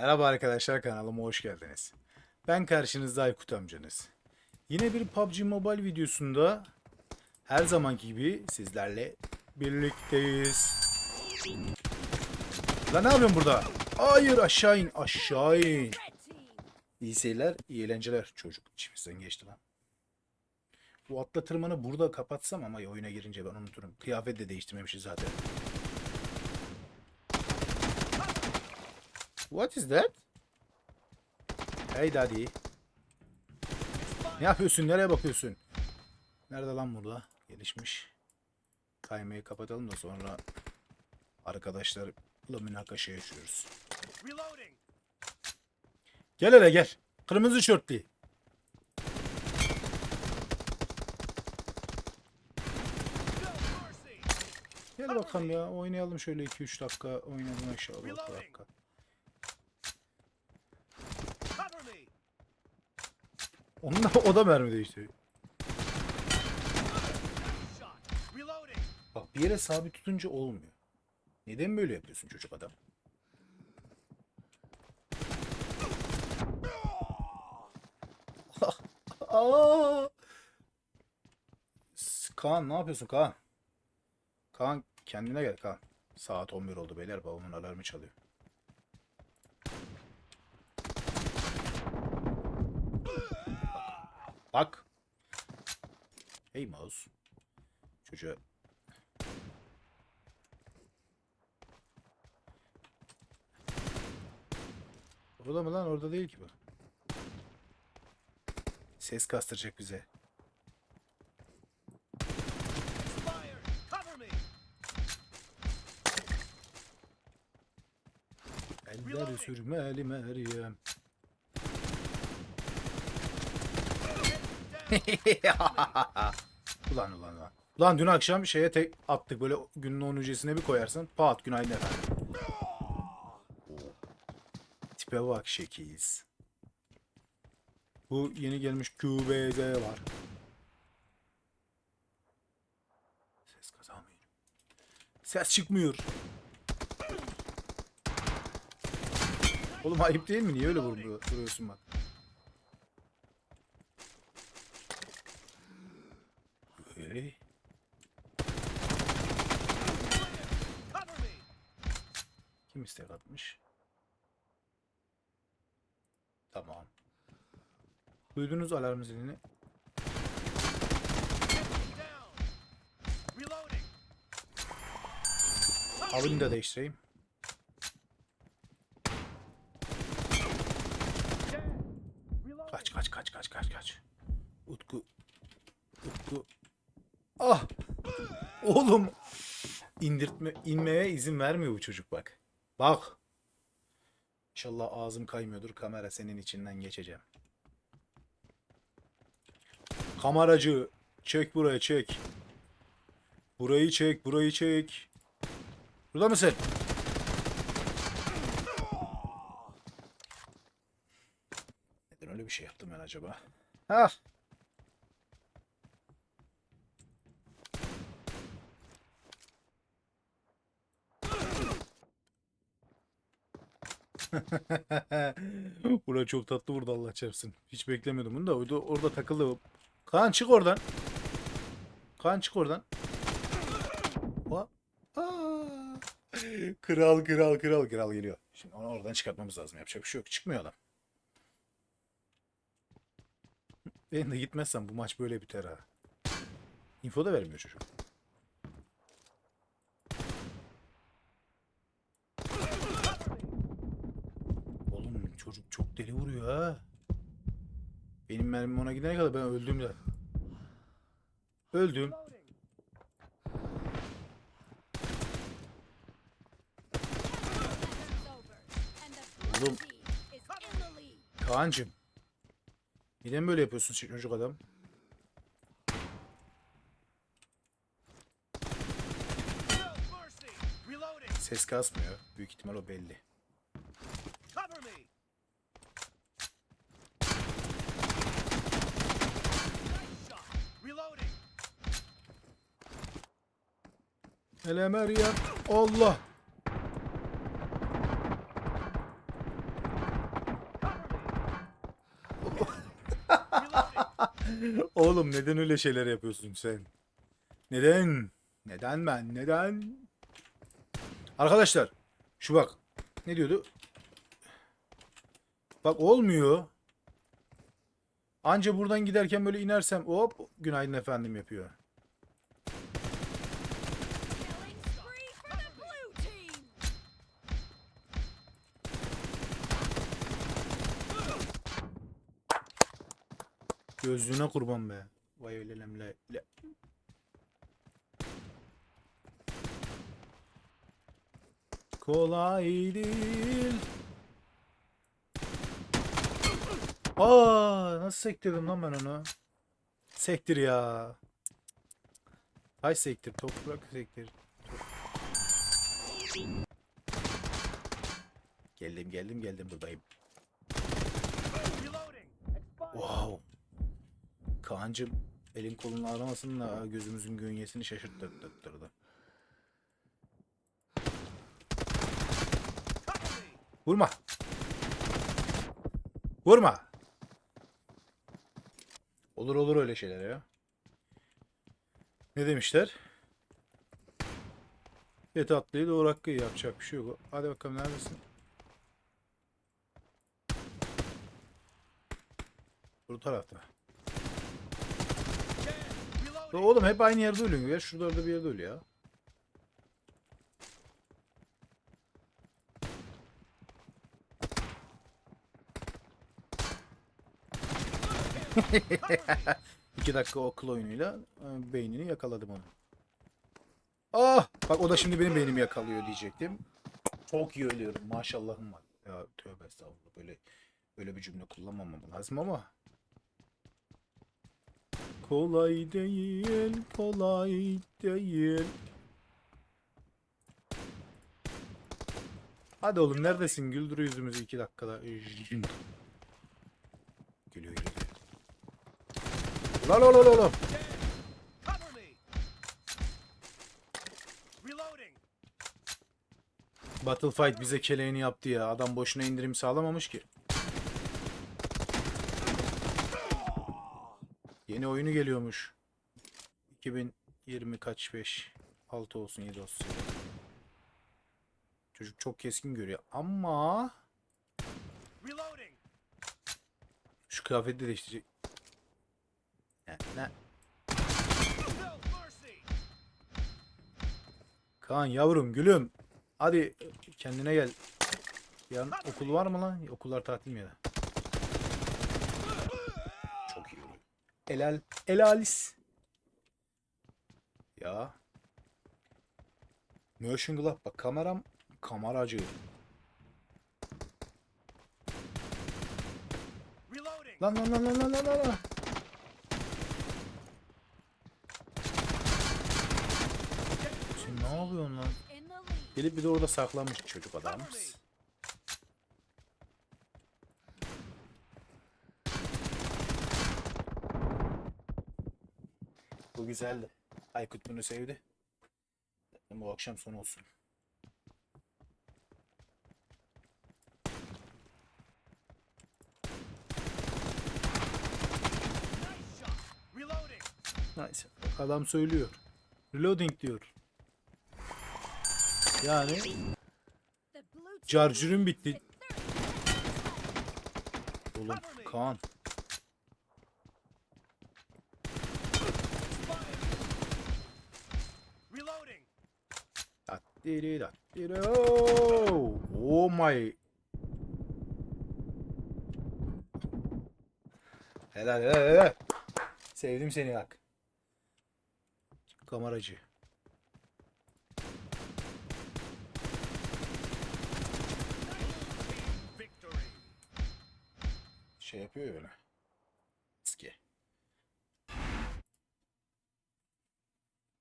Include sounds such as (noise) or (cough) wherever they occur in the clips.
Merhaba arkadaşlar kanalıma hoş geldiniz. Ben karşınızda Aykut amcanız. Yine bir PUBG Mobile videosunda her zamanki gibi sizlerle birlikteyiz. Lan ne yapıyorsun burada? Hayır aşağı in aşağı in. İyi seyirler, iyi eğlenceler. Çocuk içimizden geçti lan. Bu atla tırmanı burada kapatsam ama oyuna girince ben unuturum. Kıyafet de değiştirmemişiz zaten. What is that? Hey daddy. Ne yapıyorsun? Nereye bakıyorsun? Nerede lan burada? Gelişmiş. Kaymayı kapatalım da sonra arkadaşlarla münakaşa yaşıyoruz. Gel hele gel. Kırmızı mercy. Gel bakalım ya. Oynayalım şöyle 2-3 dakika. Oynayalım aşağı 2 dakika. Onun da, o da mermi değiştiriyor. Bak bir yere sabit tutunca olmuyor. Neden böyle yapıyorsun çocuk adam? (laughs) Aa! Kaan ne yapıyorsun Kaan? Kaan kendine gel Kaan. Saat 11 oldu beyler babamın alarmı çalıyor. Bak. Hey mouse. Çocuğa Orada mı lan? Orada değil ki bu. Ses kastıracak bize. Expired. Cover me. Eller sürmeli Meryem. (laughs) ulan ulan ulan. Ulan dün akşam şeye tek attık böyle günün 10 öncesine bir koyarsın. Pat günaydın efendim. Tipe bak şekiyiz. Bu yeni gelmiş QBZ var. Ses kazanmıyor. Ses çıkmıyor. Oğlum ayıp değil mi? Niye öyle vuruyorsun bak. Me. Kim istek atmış? Tamam. Duydunuz alarm zilini. Avını da değiştireyim. Dead. Reloading. Kaç kaç kaç kaç kaç kaç. Utku. Utku. Ah! Oğlum. İndirtme, inmeye izin vermiyor bu çocuk bak. Bak. İnşallah ağzım kaymıyordur. Kamera senin içinden geçeceğim. Kameracı. Çek buraya çek. Burayı çek, burayı çek. Burada mısın? Neden öyle bir şey yaptım ben acaba? Ah! (laughs) Bura çok tatlı burada Allah çarpsın. Hiç beklemiyordum bunu da orada, orada takıldı. Kaan çık oradan. Kaan çık oradan. Kral kral kral kral geliyor. Şimdi onu oradan çıkartmamız lazım. Yapacak bir şey yok. Çıkmıyor adam. Ben de gitmezsem bu maç böyle biter ha. Info da vermiyor çocuk. Oğlum çocuk çok deli vuruyor ha. Benim mermim ona gidene kadar ben öldüm de. Öldüm. Oğlum Kaan'cım. Neden böyle yapıyorsun çocuk adam? Ses kasmıyor. Büyük ihtimal o belli. Elemer ya. Allah. (laughs) Oğlum neden öyle şeyler yapıyorsun sen? Neden? Neden ben? Neden? Arkadaşlar şu bak. Ne diyordu? Bak olmuyor. Anca buradan giderken böyle inersem hop günaydın efendim yapıyor. Gözlüğüne kurban be. Vay öyle Kolay değil. Aa, nasıl sektirdim lan ben onu? Sektir ya. Ay sektir, toprak sektir. Geldim, geldim, geldim buradayım. Wow. Kaan'cım elin kolun ağrımasın da gözümüzün gönyesini şaşırttırdı. Vurma. Vurma. Olur olur öyle şeyler ya. Ne demişler? Ye tatlıyı doğru hakkı yapacak bir şey yok. Hadi bakalım neredesin? Bu tarafta. Reloading. oğlum hep aynı yerde ölüyor ya. Şurada bir yerde ölüyor ya. (laughs) İki dakika okul oyunuyla e, beynini yakaladım onu. Ah! Bak o da şimdi benim beynimi yakalıyor diyecektim. Çok iyi ölüyorum. Maşallahım var. Ya tövbe estağfurullah. Böyle böyle bir cümle kullanmamam lazım ama. Kolay değil, kolay değil. Hadi oğlum neredesin? Güldür yüzümüzü iki dakikada. Lan oğlum oğlum oğlum. Dead. Cover me. Reloading. Battlefight bize keleğini yaptı ya. Adam boşuna indirim sağlamamış ki. Yeni oyunu geliyormuş. 2020 kaç 5 6 olsun 7 olsun. Çocuk çok keskin görüyor ama şu kıyafeti de değiştirecek. Ne, ne? Kaan yavrum gülüm. Hadi kendine gel. Yarın okul var mı lan? Okullar tatil mi ya da? Çok iyi oluyor. Elal, elalis. Ya. Motion Glove bak kameram kameracı. Lan lan lan lan lan lan lan. Sen ne yapıyorsun lan? Gelip bir de orada saklanmış çocuk adamımız. Güzeldi. Aykut bunu sevdi. Bu akşam son olsun. Nice. Adam söylüyor. Reloading diyor. Yani Charger'ın bitti. leads at 30 Oğlum Kaan. Reloading. Dattiri dattiri oh. my. Helal helal helal. Sevdim seni bak. Kameracı. Şey yapıyor. Eski.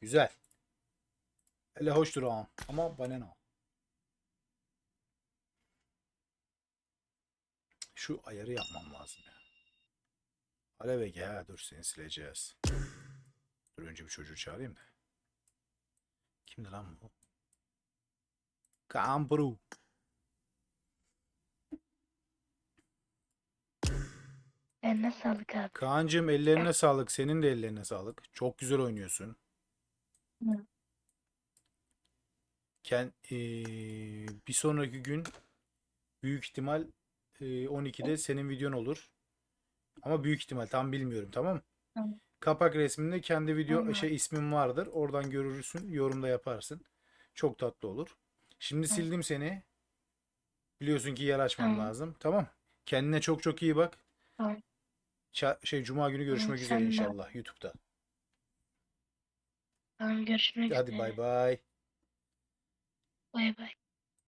Güzel. Hele hoş durağım. Ama bana ne? Şu ayarı yapmam lazım ya. Alev Ege ha dur seni sileceğiz. Dur önce bir çocuğu çağırayım da. Kimdi lan bu? Kambru. Eline sağlık abi. Kaan'cığım ellerine sağlık. Senin de ellerine sağlık. Çok güzel oynuyorsun. Hı. Ken, eee, bir sonraki gün büyük ihtimal eee, 12'de senin videon olur. Ama büyük ihtimal tam bilmiyorum tamam mı? Tamam. Kapak resminde kendi video Tamam. şey ismin vardır. Oradan görürsün, yorumda yaparsın. Çok tatlı olur. Şimdi Tamam. sildim seni. Biliyorsun ki yer açmam Tamam. lazım. Tamam. Kendine çok çok iyi bak. Tamam. Ça- şey Cuma günü görüşmek üzere sen de. inşallah YouTube'da. Tamam görüşmek Hadi üzere. bay bay. Bay bay.